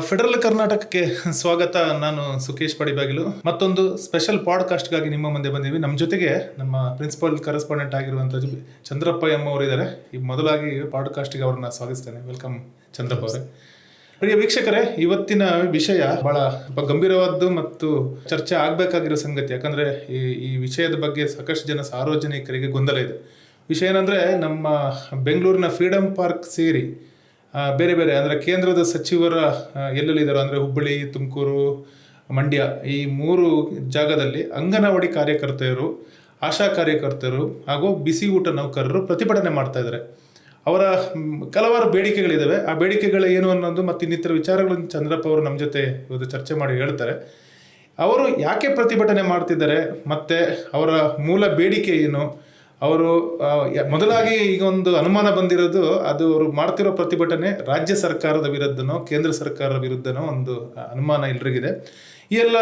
Federal ಕರ್ನಾಟಕಕ್ಕೆ ಸ್ವಾಗತ ನಾನು ಸುಖೇಶ್ ಪಡಿಬಾಗಿಲು. ಮತ್ತೊಂದು ಸ್ಪೆಷಲ್ ಪಾಡ್ಕಾಸ್ಟ್ಗಾಗಿ ನಿಮ್ಮ ಮುಂದೆ ಬಂದೀವಿ. ನಮ್ಮ ಜೊತೆಗೆ ನಮ್ಮ ಪ್ರಿನ್ಸಿಪಲ್ ಕರೆಸ್ಪಾಂಡೆಂಟ್ ಆಗಿರುವಂಥ ಚಂದ್ರಪ್ಪ ಎಂ ಅವರು ಇದ್ದಾರೆ ಈ ಮೊದಲಾಗಿ ಪಾಡ್ಕಾಸ್ಟ್ಗೆ ಅವ್ರನ್ನ ಸ್ವಾಗತಿಸ್ತೇನೆ. ವೆಲ್ಕಮ್ ಚಂದ್ರಪ್ಪ ಅವರೇ. ಪ್ರಿಯ ವೀಕ್ಷಕರೇ, ಇವತ್ತಿನ ವಿಷಯ ಬಹಳ ಗಂಭೀರವಾದ್ದು ಮತ್ತು ಚರ್ಚೆ ಆಗಬೇಕಾಗಿರೋ ಸಂಗತಿ. ಯಾಕಂದರೆ ಈ ಈ ವಿಷಯದ ಬಗ್ಗೆ ಸಾಕಷ್ಟು ಜನ ಸಾರ್ವಜನಿಕರಿಗೆ ಗೊಂದಲ ಇದೆ. ವಿಷಯ ಏನಂದರೆ, ನಮ್ಮ ಬೆಂಗಳೂರಿನ ಫ್ರೀಡಂ ಪಾರ್ಕ್ ಸೇರಿ ಬೇರೆ ಬೇರೆ, ಅಂದರೆ ಕೇಂದ್ರದ ಸಚಿವರ ಎಲ್ಲೆಲ್ಲಿ ಎಲ್ಲೆಲ್ಲಿದ್ದಾರೋ ಅಂದರೆ ಹುಬ್ಬಳ್ಳಿ, ತುಮಕೂರು, ಮಂಡ್ಯ, ಈ ಮೂರು ಜಾಗದಲ್ಲಿ ಅಂಗನವಾಡಿ ಕಾರ್ಯಕರ್ತೆಯರು, ಆಶಾ ಕಾರ್ಯಕರ್ತರು ಹಾಗೂ ಬಿಸಿ ಊಟ ನೌಕರರು ಪ್ರತಿಭಟನೆ ಮಾಡ್ತಾ ಇದ್ದಾರೆ ಅವರ ಕೆಲವಾರು ಬೇಡಿಕೆಗಳಿದ್ದಾವೆ ಆ ಬೇಡಿಕೆಗಳು ಏನು ಅನ್ನೋದು ಮತ್ತು ಇನ್ನಿತರ ವಿಚಾರಗಳನ್ನು ಚಂದ್ರಪ್ಪ ಅವರು ನಮ್ಮ ಜೊತೆ ಇವತ್ತು ಚರ್ಚೆ ಮಾಡಿ ಹೇಳ್ತಾರೆ. ಅವರು ಯಾಕೆ ಪ್ರತಿಭಟನೆ ಮಾಡ್ತಿದ್ದಾರೆ, ಮತ್ತು ಅವರ ಮೂಲ ಬೇಡಿಕೆ ಏನು ಅವರು ಮೊದಲಾಗಿ ಈಗ ಒಂದು ಅನುಮಾನ ಬಂದಿರೋದು ಅದು ಅವರು ಮಾಡ್ತಿರೋ ಪ್ರತಿಭಟನೆ ರಾಜ್ಯ ಸರ್ಕಾರದ ವಿರುದ್ಧನೋ, ಕೇಂದ್ರ ಸರ್ಕಾರದ ವಿರುದ್ಧನೋ ಒಂದು ಅನುಮಾನ ಎಲ್ರಿಗಿದೆ. ಈ ಎಲ್ಲ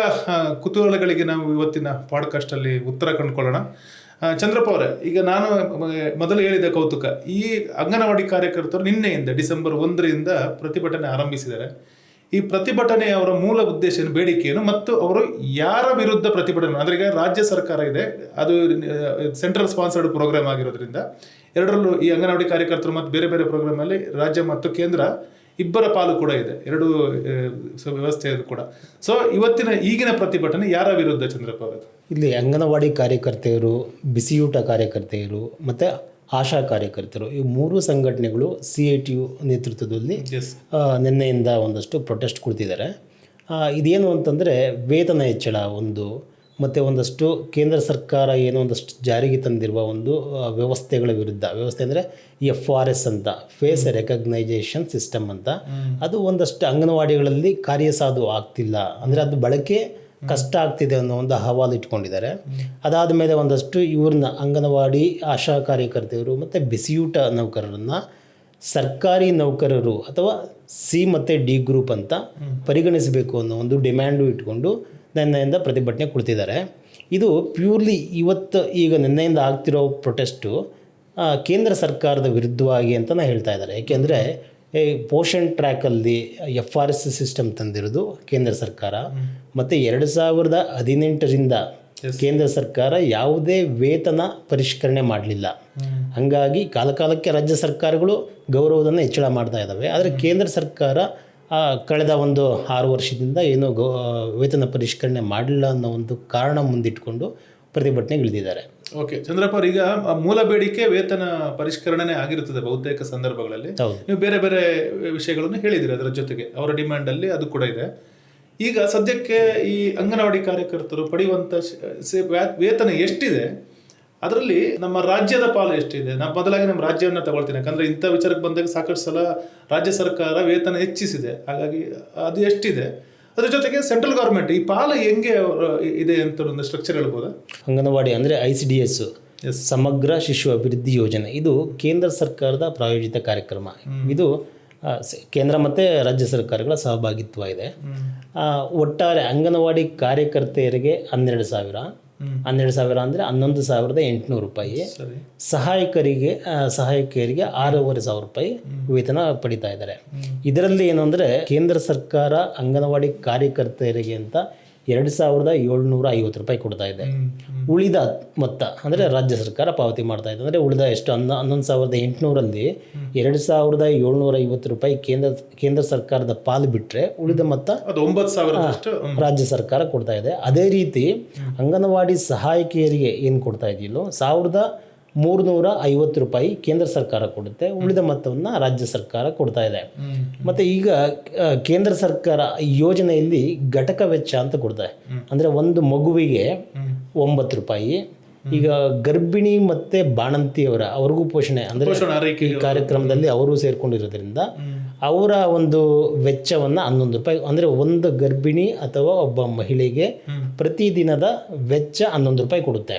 ಕುತೂಹಲಗಳಿಗೆ ನಾವು ಇವತ್ತಿನ ಪಾಡ್ಕಾಸ್ಟಲ್ಲಿ ಉತ್ತರ ಕಂಡುಕೊಳ್ಳೋಣ. ಚಂದ್ರಪ್ಪ ಅವರೇ, ಈಗ ನಾನು ಮೊದಲು ಹೇಳಿದ ಕೌತುಕ, ಈ ಅಂಗನವಾಡಿ ಕಾರ್ಯಕರ್ತರು ನಿನ್ನೆಯಿಂದ ಡಿಸೆಂಬರ್ ಒಂದರಿಂದ ಪ್ರತಿಭಟನೆ ಆರಂಭಿಸಿದ್ದಾರೆ. ಈ ಪ್ರತಿಭಟನೆಯ ಅವರ ಮೂಲ ಉದ್ದೇಶ ಏನು? ಬೇಡಿಕೆ ಏನು ಮತ್ತು ಅವರು ಯಾರ ವಿರುದ್ಧ ಪ್ರತಿಭಟನೆ ಅಂದರೆ ಈಗ ರಾಜ್ಯ ಸರ್ಕಾರ ಇದೆ. ಅದು ಸೆಂಟ್ರಲ್ ಸ್ಪಾನ್ಸರ್ಡ್ ಪ್ರೋಗ್ರಾಮ್ ಆಗಿರೋದ್ರಿಂದ ಎರಡರಲ್ಲೂ ಈ ಅಂಗನವಾಡಿ ಕಾರ್ಯಕರ್ತರು ಮತ್ತು ಬೇರೆ ಬೇರೆ ಪ್ರೋಗ್ರಾಮಲ್ಲಿ ರಾಜ್ಯ ಮತ್ತು ಕೇಂದ್ರ ಇಬ್ಬರ ಪಾಲು ಕೂಡ ಇದೆ. ಎರಡು ವ್ಯವಸ್ಥೆ ಕೂಡ. ಸೊ ಇವತ್ತಿನ ಈಗಿನ ಪ್ರತಿಭಟನೆ ಯಾರ ವಿರುದ್ಧ ಚಂದ್ರಪ್ಪ ಇಲ್ಲಿ ಅಂಗನವಾಡಿ ಕಾರ್ಯಕರ್ತೆಯರು, ಬಿಸಿಯೂಟ ಕಾರ್ಯಕರ್ತೆಯರು ಮತ್ತು ಆಶಾ ಕಾರ್ಯಕರ್ತರು. ಈ ಮೂರು ಸಂಘಟನೆಗಳು ಸಿ ಐ ಟಿ ಯು ನೇತೃತ್ವದಲ್ಲಿ ನಿನ್ನೆಯಿಂದ ಒಂದಷ್ಟು ಪ್ರೊಟೆಸ್ಟ್ ಕೊಡ್ತಿದ್ದಾರೆ. ಇದೇನು ಅಂತಂದರೆ ವೇತನ ಹೆಚ್ಚಳ ಒಂದು ಮತ್ತು ಒಂದಷ್ಟು ಕೇಂದ್ರ ಸರ್ಕಾರ ಏನೋ ಒಂದಷ್ಟು ಜಾರಿಗೆ ತಂದಿರುವ ಒಂದು ವ್ಯವಸ್ಥೆಗಳ ವಿರುದ್ಧ. ವ್ಯವಸ್ಥೆ ಅಂದರೆ ಎಫ್ ಆರ್ ಎಸ್ ಅಂತ ಫೇಸ್ ರೆಕಗ್ನೈಜೇಷನ್ ಸಿಸ್ಟಮ್ ಅಂತ. ಅದು ಒಂದಷ್ಟು ಅಂಗನವಾಡಿಗಳಲ್ಲಿ ಕಾರ್ಯಸಾಧು ಆಗ್ತಿಲ್ಲ. ಅಂದರೆ ಅದು ಬಳಕೆ ಕಷ್ಟ ಆಗ್ತಿದೆ ಅನ್ನೋ ಒಂದು ಅಹವಾಲು ಇಟ್ಕೊಂಡಿದ್ದಾರೆ. ಅದಾದ ಮೇಲೆ ಒಂದಷ್ಟು ಇವ್ರನ್ನ ಅಂಗನವಾಡಿ ಆಶಾ ಕಾರ್ಯಕರ್ತೆಯರು ಮತ್ತು ಬಿಸಿಯೂಟ ನೌಕರರನ್ನು ಸರ್ಕಾರಿ ನೌಕರರು ಅಥವಾ ಸಿ ಮತ್ತು ಡಿ ಗ್ರೂಪ್ ಅಂತ ಪರಿಗಣಿಸಬೇಕು ಅನ್ನೋ ಒಂದು ಡಿಮ್ಯಾಂಡು ಇಟ್ಕೊಂಡು ನಿನ್ನೆಯಿಂದ ಪ್ರತಿಭಟನೆ ಕೊಡ್ತಿದ್ದಾರೆ. ಇದು ಪ್ಯೂರ್ಲಿ ಇವತ್ತು ಈಗ ನಿನ್ನೆಯಿಂದ ಆಗ್ತಿರೋ ಪ್ರೊಟೆಸ್ಟು ಕೇಂದ್ರ ಸರ್ಕಾರದ ವಿರುದ್ಧವಾಗಿ ಅಂತ ನಾನು ಹೇಳ್ತಾ ಇದ್ದಾರೆ. ಏಕೆಂದರೆ ಈ ಪೋಷಣ್ ಟ್ರ್ಯಾಕಲ್ಲಿ ಎಫ್ ಆರ್ ಎಸ್ ಸಿಸ್ಟಮ್ ತಂದಿರೋದು ಕೇಂದ್ರ ಸರ್ಕಾರ. ಮತ್ತು ಎರಡು ಸಾವಿರದ ಹದಿನೆಂಟರಿಂದ ಕೇಂದ್ರ ಸರ್ಕಾರ ಯಾವುದೇ ವೇತನ ಪರಿಷ್ಕರಣೆ ಮಾಡಲಿಲ್ಲ. ಹಾಗಾಗಿ ಕಾಲಕಾಲಕ್ಕೆ ರಾಜ್ಯ ಸರ್ಕಾರಗಳು ಗೌರವವನ್ನು ಹೆಚ್ಚಳ ಮಾಡ್ತಾ ಇದ್ದಾವೆ ಆದರೆ ಕೇಂದ್ರ ಸರ್ಕಾರ ಕಳೆದ ಒಂದು ಆರು ವರ್ಷದಿಂದ ಏನು ಗೌ ವೇತನ ಪರಿಷ್ಕರಣೆ ಮಾಡಲಿಲ್ಲ ಅನ್ನೋ ಒಂದು ಕಾರಣ ಮುಂದಿಟ್ಕೊಂಡು ಪ್ರತಿಭಟನೆಗೆ ಇಳಿದಿದ್ದಾರೆ ಓಕೆ ಚಂದ್ರಪ್ಪ ಅವ್ರ ಈಗ ಮೂಲ ಬೇಡಿಕೆ ವೇತನ ಪರಿಷ್ಕರಣೆ ಆಗಿರುತ್ತದೆ ಬಹುತೇಕ ಸಂದರ್ಭಗಳಲ್ಲಿ. ನೀವು ಬೇರೆ ಬೇರೆ ವಿಷಯಗಳನ್ನು ಹೇಳಿದಿರಿ ಅದರ ಜೊತೆಗೆ. ಅವರ ಡಿಮ್ಯಾಂಡ್ ಅಲ್ಲಿ ಅದು ಕೂಡ ಇದೆ. ಈಗ ಸದ್ಯಕ್ಕೆ ಈ ಅಂಗನವಾಡಿ ಕಾರ್ಯಕರ್ತರು ಪಡೆಯುವಂತ ವೇತನ ಎಷ್ಟಿದೆ? ಅದರಲ್ಲಿ ನಮ್ಮ ರಾಜ್ಯದ ಪಾಲು ಎಷ್ಟಿದೆ? ನಾನು ಮೊದಲಾಗಿ ನಮ್ಮ ರಾಜ್ಯವನ್ನು ತಗೊಳ್ತೀನಿ. ಯಾಕಂದ್ರೆ ಇಂಥ ವಿಚಾರಕ್ಕೆ ಬಂದಾಗ ಸಾಕಷ್ಟು ಸಲ ರಾಜ್ಯ ಸರ್ಕಾರ ವೇತನ ಹೆಚ್ಚಿಸಿದೆ. ಹಾಗಾಗಿ ಅದು ಎಷ್ಟಿದೆ? ಅದ್ರ ಜೊತೆಗೆ ಸೆಂಟ್ರಲ್ ಗೌರ್ಮೆಂಟ್ ಈ ಪಾಲು ಹೆಂಗೆ ಇದೆ ಅಂತ ಒಂದು ಸ್ಟ್ರಕ್ಚರ್ ಹೇಳ್ಬೋದಾ? ಅಂಗನವಾಡಿ ಅಂದರೆ ಐ ಸಿ ಡಿ ಎಸ್ ಸಮಗ್ರ ಶಿಶು ಅಭಿವೃದ್ಧಿ ಯೋಜನೆ. ಇದು ಕೇಂದ್ರ ಸರ್ಕಾರದ ಪ್ರಾಯೋಜಿತ ಕಾರ್ಯಕ್ರಮ. ಇದು ಕೇಂದ್ರ ಮತ್ತು ರಾಜ್ಯ ಸರ್ಕಾರಗಳ ಸಹಭಾಗಿತ್ವ ಇದೆ. ಒಟ್ಟಾರೆ ಅಂಗನವಾಡಿ ಕಾರ್ಯಕರ್ತೆಯರಿಗೆ ಹನ್ನೆರಡು ಸಾವಿರ ಹನ್ನೆರಡು ಸಾವಿರ ಅಂದರೆ ಹನ್ನೊಂದು ಸಾವಿರದ ಎಂಟುನೂರು ರೂಪಾಯಿ. ಸಹಾಯಕರಿಗೆ ಸಹಾಯಕಿಯರಿಗೆ ಆರೂವರೆ ಸಾವಿರ ರೂಪಾಯಿ ವೇತನ ಪಡಿತಾ ಇದ್ದಾರೆ. ಇದರಲ್ಲಿ ಏನು ಅಂದರೆ ಕೇಂದ್ರ ಸರ್ಕಾರ ಅಂಗನವಾಡಿ ಕಾರ್ಯಕರ್ತೆಯರಿಗೆ ಅಂತ ಎರಡು ಸಾವಿರದ ಏಳ್ನೂರ ಐವತ್ತು ರೂಪಾಯಿ ಕೊಡ್ತಾ ಇದೆ. ಉಳಿದ ಮೊತ್ತ ಅಂದರೆ ರಾಜ್ಯ ಸರ್ಕಾರ ಪಾವತಿ ಮಾಡ್ತಾ ಇದೆ. ಅಂದರೆ ಉಳಿದ ಎಷ್ಟು? ಹನ್ನ ಹನ್ನೊಂದು ಸಾವಿರದ ಎಂಟುನೂರಲ್ಲಿ ಎರಡು ಸಾವಿರದ ಏಳ್ನೂರ ಐವತ್ತು ರೂಪಾಯಿ ಕೇಂದ್ರ ಕೇಂದ್ರ ಸರ್ಕಾರದ ಪಾಲು ಬಿಟ್ಟರೆ ಉಳಿದ ಮೊತ್ತ ಅದು ಒಂಬತ್ತು ಸಾವಿರ ರಾಜ್ಯ ಸರ್ಕಾರ ಕೊಡ್ತಾ ಇದೆ. ಅದೇ ರೀತಿ ಅಂಗನವಾಡಿ ಸಹಾಯಕಿಯರಿಗೆ ಏನು ಕೊಡ್ತಾ ಇದೆಯಲ್ಲೋ? ಸಾವಿರದ ಮೂರುನೂರ ಐವತ್ತು ರೂಪಾಯಿ ಕೇಂದ್ರ ಸರ್ಕಾರ ಕೊಡುತ್ತೆ. ಉಳಿದ ಮೊತ್ತವನ್ನು ರಾಜ್ಯ ಸರ್ಕಾರ ಕೊಡ್ತಾ ಇದೆ. ಮತ್ತು ಈಗ ಕೇಂದ್ರ ಸರ್ಕಾರ ಈ ಯೋಜನೆಯಲ್ಲಿ ಘಟಕ ವೆಚ್ಚ ಅಂತ ಕೊಡ್ತಾರೆ ಅಂದರೆ ಒಂದು ಮಗುವಿಗೆ ಒಂಬತ್ತು ರೂಪಾಯಿ. ಈಗ ಗರ್ಭಿಣಿ ಮತ್ತು ಬಾಣಂತಿಯವರ ಅವ್ರಿಗೂ ಪೋಷಣೆ ಅಂದರೆ ಈ ಕಾರ್ಯಕ್ರಮದಲ್ಲಿ ಅವರು ಸೇರ್ಕೊಂಡಿರೋದ್ರಿಂದ ಅವರ ಒಂದು ವೆಚ್ಚವನ್ನು ಹನ್ನೊಂದು ರೂಪಾಯಿ ಅಂದರೆ ಒಂದು ಗರ್ಭಿಣಿ ಅಥವಾ ಒಬ್ಬ ಮಹಿಳೆಗೆ ಪ್ರತಿದಿನದ ವೆಚ್ಚ ಹನ್ನೊಂದು ರೂಪಾಯಿ ಕೊಡುತ್ತೆ.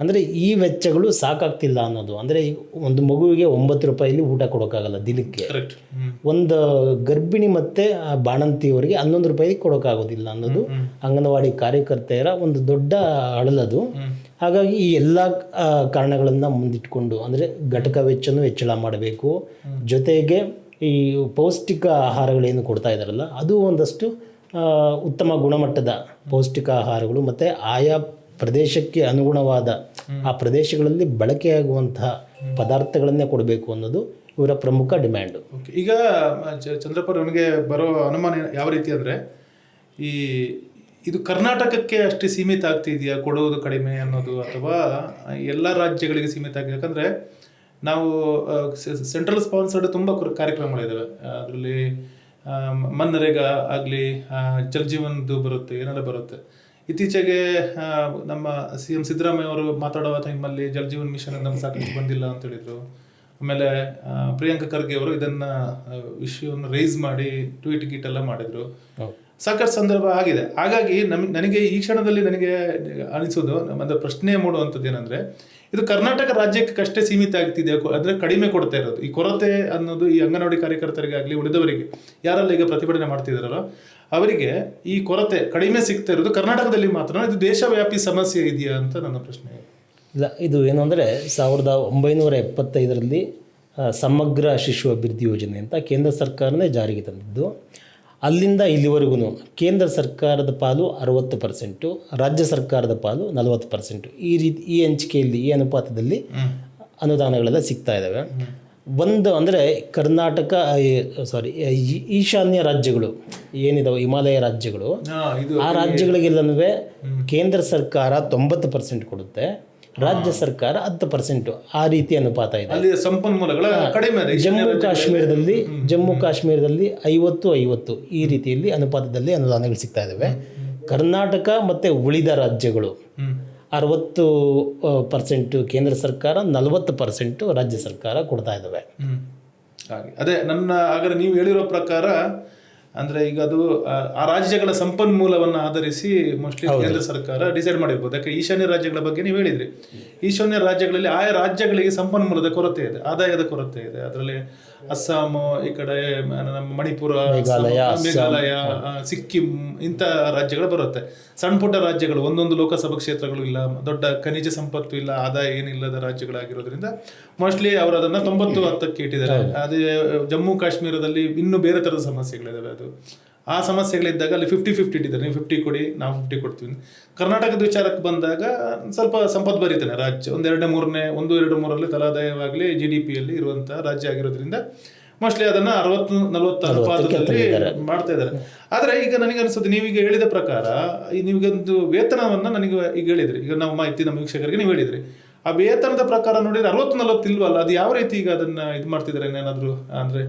ಅಂದರೆ ಈ ವೆಚ್ಚಗಳು ಸಾಕಾಗ್ತಿಲ್ಲ ಅನ್ನೋದು. ಅಂದರೆ ಒಂದು ಮಗುವಿಗೆ ಒಂಬತ್ತು ರೂಪಾಯಿಲಿ ಊಟ ಕೊಡೋಕ್ಕಾಗಲ್ಲ ದಿನಕ್ಕೆ. ಒಂದು ಗರ್ಭಿಣಿ ಮತ್ತು ಬಾಣಂತಿಯವರಿಗೆ ಹನ್ನೊಂದು ರೂಪಾಯಿ ಕೊಡೋಕ್ಕಾಗೋದಿಲ್ಲ ಅನ್ನೋದು ಅಂಗನವಾಡಿ ಕಾರ್ಯಕರ್ತೆಯರ ಒಂದು ದೊಡ್ಡ ಅಳಲದು. ಹಾಗಾಗಿ ಈ ಎಲ್ಲ ಕಾರಣಗಳನ್ನು ಮುಂದಿಟ್ಕೊಂಡು ಅಂದರೆ ಘಟಕ ವೆಚ್ಚನೂ ಹೆಚ್ಚಳ ಮಾಡಬೇಕು. ಜೊತೆಗೆ ಈ ಪೌಷ್ಟಿಕ ಆಹಾರಗಳೇನು ಕೊಡ್ತಾ ಇದ್ದಾರಲ್ಲ ಅದು ಒಂದಷ್ಟು ಉತ್ತಮ ಗುಣಮಟ್ಟದ ಪೌಷ್ಟಿಕ ಆಹಾರಗಳು ಮತ್ತು ಆಯಾ ಪ್ರದೇಶಕ್ಕೆ ಅನುಗುಣವಾದ ಆ ಪ್ರದೇಶಗಳಲ್ಲಿ ಬಳಕೆಯಾಗುವಂತಹ ಪದಾರ್ಥಗಳನ್ನೇ ಕೊಡಬೇಕು ಅನ್ನೋದು ಇವರ ಪ್ರಮುಖ ಡಿಮ್ಯಾಂಡು. ಓಕೆ ಈಗ ಚಂದ್ರಪ್ಪ ನನಗೆ ಬರೋ ಅನುಮಾನ ಯಾವ ರೀತಿ ಅಂದರೆ ಈ ಇದು ಕರ್ನಾಟಕಕ್ಕೆ ಅಷ್ಟೇ ಸೀಮಿತ ಆಗ್ತಿದೆಯಾ ಕೊಡುವುದು ಕಡಿಮೆ ಅನ್ನೋದು ಅಥವಾ ಎಲ್ಲ ರಾಜ್ಯಗಳಿಗೆ ಸೀಮಿತ ಆಗಿದೆ ಯಾಕಂದರೆ ನಾವು ಸೆಂಟ್ರಲ್ ಸ್ಪಾನ್ಸರ್ಡ್ ತುಂಬ ಕಾರ್ಯಕ್ರಮಗಳಿದ್ದಾವೆ ಅದರಲ್ಲಿ ಮನ್ರೇಗಾ ಆಗಲಿ ಜಲ್ ಜೀವನ್ದು ಬರುತ್ತೆ, ಏನೆಲ್ಲ ಬರುತ್ತೆ. ಇತ್ತೀಚೆಗೆ ನಮ್ಮ ಸಿ ಎಂ ಸಿದ್ದರಾಮಯ್ಯ ಅವರು ಮಾತಾಡುವ ಟೈಮಲ್ಲಿ ಜಲ್ ಜೀವನ್ ಮಿಷನ್ ನಮ್ಗೆ ಸಾಕಷ್ಟು ಬಂದಿಲ್ಲ ಅಂತ ಹೇಳಿದರು. ಆಮೇಲೆ ಪ್ರಿಯಾಂಕ ಖರ್ಗೆ ಅವರು ಇದನ್ನ ವಿಷಯವನ್ನು ರೈಸ್ ಮಾಡಿ ಟ್ವೀಟ್ ಗೀಟ್ ಎಲ್ಲ ಮಾಡಿದ್ರು. ಸಾಕಷ್ಟು ಸಂದರ್ಭ ಆಗಿದೆ. ಹಾಗಾಗಿ ನಮಗೆ ನನಗೆ ಈ ಕ್ಷಣದಲ್ಲಿ ನನಗೆ ಅನಿಸೋದು ನಮ್ಮದು ಪ್ರಶ್ನೆ ಮೂಡುವಂಥದ್ದು ಏನಂದರೆ, ಇದು ಕರ್ನಾಟಕ ರಾಜ್ಯಕ್ಕೆ ಕಷ್ಟೇ ಸೀಮಿತ ಆಗ್ತಿದೆ ಅಂದರೆ ಕಡಿಮೆ ಕೊಡ್ತಾ ಇರೋದು. ಈ ಕೊರತೆ ಅನ್ನೋದು ಈ ಅಂಗನವಾಡಿ ಕಾರ್ಯಕರ್ತರಿಗಾಗಲಿ ಉಳಿದವರಿಗೆ ಯಾರೆಲ್ಲ ಈಗ ಪ್ರತಿಭಟನೆ ಮಾಡ್ತಿದ್ದಾರಲ್ಲ ಅವರಿಗೆ ಈ ಕೊರತೆ ಕಡಿಮೆ ಸಿಗ್ತಾ ಇರೋದು ಕರ್ನಾಟಕದಲ್ಲಿ ಮಾತ್ರ ಇದು ದೇಶವ್ಯಾಪಿ ಸಮಸ್ಯೆ ಇದೆಯಾ ಅಂತ ನನ್ನ ಪ್ರಶ್ನೆ. ಇಲ್ಲ, ಇದು ಏನು ಅಂದರೆ ಸಾವಿರದ ಒಂಬೈನೂರ ಎಪ್ಪತ್ತೈದರಲ್ಲಿ ಸಮಗ್ರ ಶಿಶು ಅಭಿವೃದ್ಧಿ ಯೋಜನೆ ಅಂತ ಕೇಂದ್ರ ಸರ್ಕಾರನೇ ಜಾರಿಗೆ ತಂದಿದ್ದು. ಅಲ್ಲಿಂದ ಇಲ್ಲಿವರೆಗೂ ಕೇಂದ್ರ ಸರ್ಕಾರದ ಪಾಲು ಅರವತ್ತು ಪರ್ಸೆಂಟು ರಾಜ್ಯ ಸರ್ಕಾರದ ಪಾಲು ನಲವತ್ತು ಪರ್ಸೆಂಟು. ಈ ರೀತಿ ಈ ಹಂಚಿಕೆಯಲ್ಲಿ ಈ ಅನುಪಾತದಲ್ಲಿ ಅನುದಾನಗಳೆಲ್ಲ ಸಿಗ್ತಾ ಇದ್ದಾವೆ ಒಂದು ಅಂದರೆ ಕರ್ನಾಟಕ ಸಾರಿ ಈಶಾನ್ಯ ರಾಜ್ಯಗಳು ಏನಿದಾವೆ ಹಿಮಾಲಯ ರಾಜ್ಯಗಳು ಆ ರಾಜ್ಯಗಳಿಗೆಲ್ಲನೂ ಕೇಂದ್ರ ಸರ್ಕಾರ ತೊಂಬತ್ತು ಪರ್ಸೆಂಟ್ ಕೊಡುತ್ತೆ. ರಾಜ್ಯ ಸರ್ಕಾರ ಹತ್ತು ಪರ್ಸೆಂಟು ಆ ರೀತಿ ಅನುಪಾತ ಇದೆ. ಅಲ್ಲಿ ಸಂಪನ್ಮೂಲಗಳ ಕಡಿಮೆ ಜಮ್ಮು ಕಾಶ್ಮೀರದಲ್ಲಿ ಜಮ್ಮು ಕಾಶ್ಮೀರದಲ್ಲಿ ಐವತ್ತು ಐವತ್ತು ಈ ರೀತಿಯಲ್ಲಿ ಅನುಪಾತದಲ್ಲಿ ಅನುದಾನಗಳು ಸಿಗ್ತಾ ಇದ್ದಾವೆ ಕರ್ನಾಟಕ ಮತ್ತು ಉಳಿದ ರಾಜ್ಯಗಳು ಅರವತ್ತು ಪರ್ಸೆಂಟು ಕೇಂದ್ರ ಸರ್ಕಾರ ನಲವತ್ತು ಪರ್ಸೆಂಟು ರಾಜ್ಯ ಸರ್ಕಾರ ಕೊಡ್ತಾ ಇದ್ದಾವೆ ಹಾಗೆ. ಅದೇ ನನ್ನ ಹಾಗಾದ್ರೆ ನೀವು ಹೇಳಿರೋ ಪ್ರಕಾರ ಅಂದ್ರೆ ಈಗ ಅದು ಆ, ರಾಜ್ಯಗಳ ಸಂಪನ್ಮೂಲವನ್ನು ಆಧರಿಸಿ ಮೋಸ್ಟ್ಲಿ ಕೇಂದ್ರ ಸರ್ಕಾರ ಡಿಸೈಡ್ ಮಾಡಿರ್ಬೋದು. ಯಾಕೆ ಈಶಾನ್ಯ ರಾಜ್ಯಗಳ ಬಗ್ಗೆ ನೀವು ಹೇಳಿದ್ರಿ. ಈಶಾನ್ಯ ರಾಜ್ಯಗಳಲ್ಲಿ ಆಯಾ ರಾಜ್ಯಗಳಿಗೆ ಸಂಪನ್ಮೂಲದ ಕೊರತೆ ಇದೆ ಆದಾಯದ ಕೊರತೆ ಇದೆ. ಅದರಲ್ಲಿ ಅಸ್ಸಾಂ ಈ ಕಡೆ ನಮ್ಮ ಮಣಿಪುರ ಮೇಘಾಲಯ, ಸಿಕ್ಕಿಂ ಇಂಥ ರಾಜ್ಯಗಳು ಬರುತ್ತೆ. ಸಣ್ಣ ಪುಟ್ಟ ರಾಜ್ಯಗಳು ಒಂದೊಂದು ಲೋಕಸಭಾ ಕ್ಷೇತ್ರಗಳು ಇಲ್ಲ ದೊಡ್ಡ ಖನಿಜ ಸಂಪತ್ತು ಇಲ್ಲ ಆದಾಯ ಏನಿಲ್ಲದ ರಾಜ್ಯಗಳಾಗಿರೋದ್ರಿಂದ ಮೋಸ್ಟ್ಲಿ ಅವರು ಅದನ್ನ ತೊಂಬತ್ತು ಹತ್ತಕ್ಕೆ ಇಟ್ಟಿದ್ದಾರೆ. ಅದೇ ಜಮ್ಮು ಕಾಶ್ಮೀರದಲ್ಲಿ ಇನ್ನೂ ಬೇರೆ ತರದ ಸಮಸ್ಯೆಗಳಿದಾವೆ. ಆ ಸಮಸ್ಯೆಗಳಿದ್ದಾಗ ಅಲ್ಲಿ ಫಿಫ್ಟಿ ಫಿಫ್ಟಿ ಇಟ್ಟಿದ್ದಾರೆ. ನೀವು ಫಿಫ್ಟಿ ಕೊಡಿ ನಾವು ಫಿಫ್ಟಿ ಕೊಡ್ತೀವಿ. ಕರ್ನಾಟಕದ ವಿಚಾರಕ್ಕೆ ಬಂದಾಗ ಸ್ವಲ್ಪ ಸಂಪದ್ಭರಿತಾನೆ ರಾಜ್ಯ. ಒಂದು ಎರಡನೇ ಮೂರನೇ ಒಂದು ಎರಡು ಮೂರರಲ್ಲಿ ತಲಾದಾಯವಾಗಲಿ ಜಿ ಡಿ ಪಿಯಲ್ಲಿ ಇರುವಂಥ ರಾಜ್ಯ ಆಗಿರೋದ್ರಿಂದ ಮೋಸ್ಟ್ಲಿ ಅದನ್ನ ಅರವತ್ತು ನಲವತ್ತು ಅನುಪಾತದಲ್ಲಿ ಮಾಡ್ತಾ ಇದ್ದಾರೆ. ಆದರೆ ಈಗ ನನಗೆ ಅನಿಸುತ್ತೆ ನೀವೀಗ ಹೇಳಿದ ಪ್ರಕಾರ ಈ ನೀವೀಗೊಂದು ವೇತನವನ್ನ ನನಗೆ ಈಗ ಹೇಳಿದ್ರಿ. ಈಗ ನಾವು ಮಾಹಿತಿ ನಮ್ಮ ವೀಕ್ಷಕರಿಗೆ ನೀವು ಹೇಳಿದ್ರಿ. ಆ ವೇತನದ ಪ್ರಕಾರ ನೋಡಿದ್ರೆ ಅರವತ್ತು ನಲವತ್ತು ಇಲ್ವಲ್ಲ? ಅದು ಯಾವ ರೀತಿ ಈಗ ಅದನ್ನ ಇದು ಮಾಡ್ತಿದ್ದಾರೆ ಏನಾದರೂ ಅಂದ್ರೆ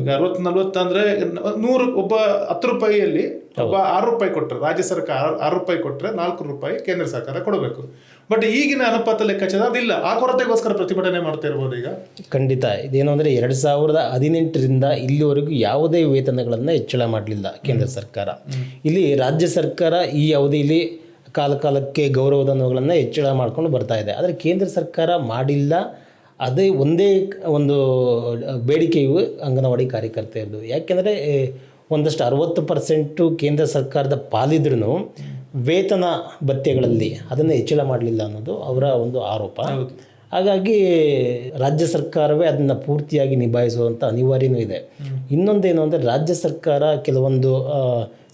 ಈಗ ಅರವತ್ತು ನಲ್ವತ್ತು ಅಂದ್ರೆ ನೂರು ಒಬ್ಬ ಹತ್ತು ರೂಪಾಯಿಯಲ್ಲಿ ಒಬ್ಬ ಆರು ರೂಪಾಯಿ ಕೊಟ್ಟರೆ ರಾಜ್ಯ ಸರ್ಕಾರ ಆರು ರೂಪಾಯಿ ಕೊಟ್ಟರೆ ನಾಲ್ಕು ರೂಪಾಯಿ ಕೇಂದ್ರ ಸರ್ಕಾರ ಕೊಡಬೇಕು. ಬಟ್ ಈಗಿನ ಅನುಪಾತ ಲೆಕ್ಕಾಚಾರ ಅದಿಲ್ಲ. ಆ ಕೊರತೆಗೋಸ್ಕರ ಪ್ರತಿಭಟನೆ ಮಾಡ್ತಾ ಇರ್ಬೋದು ಈಗ. ಖಂಡಿತ. ಇದೇನು ಅಂದರೆ ಎರಡು ಸಾವಿರದ ಹದಿನೆಂಟರಿಂದ ಇಲ್ಲಿವರೆಗೂ ಯಾವುದೇ ವೇತನಗಳನ್ನು ಹೆಚ್ಚಳ ಮಾಡಲಿಲ್ಲ ಕೇಂದ್ರ ಸರ್ಕಾರ. ಇಲ್ಲಿ ರಾಜ್ಯ ಸರ್ಕಾರ ಈ ಅವಧಿಯಲ್ಲಿ ಕಾಲ ಕಾಲಕ್ಕೆ ಗೌರವಧನಗಳನ್ನು ಹೆಚ್ಚಳ ಮಾಡ್ಕೊಂಡು ಬರ್ತಾ ಇದೆ. ಆದರೆ ಕೇಂದ್ರ ಸರ್ಕಾರ ಮಾಡಿಲ್ಲ. ಅದೇ ಒಂದೇ ಒಂದು ಬೇಡಿಕೆಯು ಅಂಗನವಾಡಿ ಕಾರ್ಯಕರ್ತೆಯದು ಯಾಕೆಂದರೆ ಒಂದಷ್ಟು ಅರವತ್ತು ಪರ್ಸೆಂಟು ಕೇಂದ್ರ ಸರ್ಕಾರದ ಪಾಲಿದ್ರೂ ವೇತನ ಭತ್ಯೆಗಳಲ್ಲಿ ಅದನ್ನು ಹೆಚ್ಚಳ ಮಾಡಲಿಲ್ಲ ಅನ್ನೋದು ಅವರ ಒಂದು ಆರೋಪ. ಹಾಗಾಗಿ ರಾಜ್ಯ ಸರ್ಕಾರವೇ ಅದನ್ನು ಪೂರ್ತಿಯಾಗಿ ನಿಭಾಯಿಸುವಂಥ ಅನಿವಾರ್ಯನೂ ಇದೆ. ಇನ್ನೊಂದೇನು ಅಂದರೆ ರಾಜ್ಯ ಸರ್ಕಾರ ಕೆಲವೊಂದು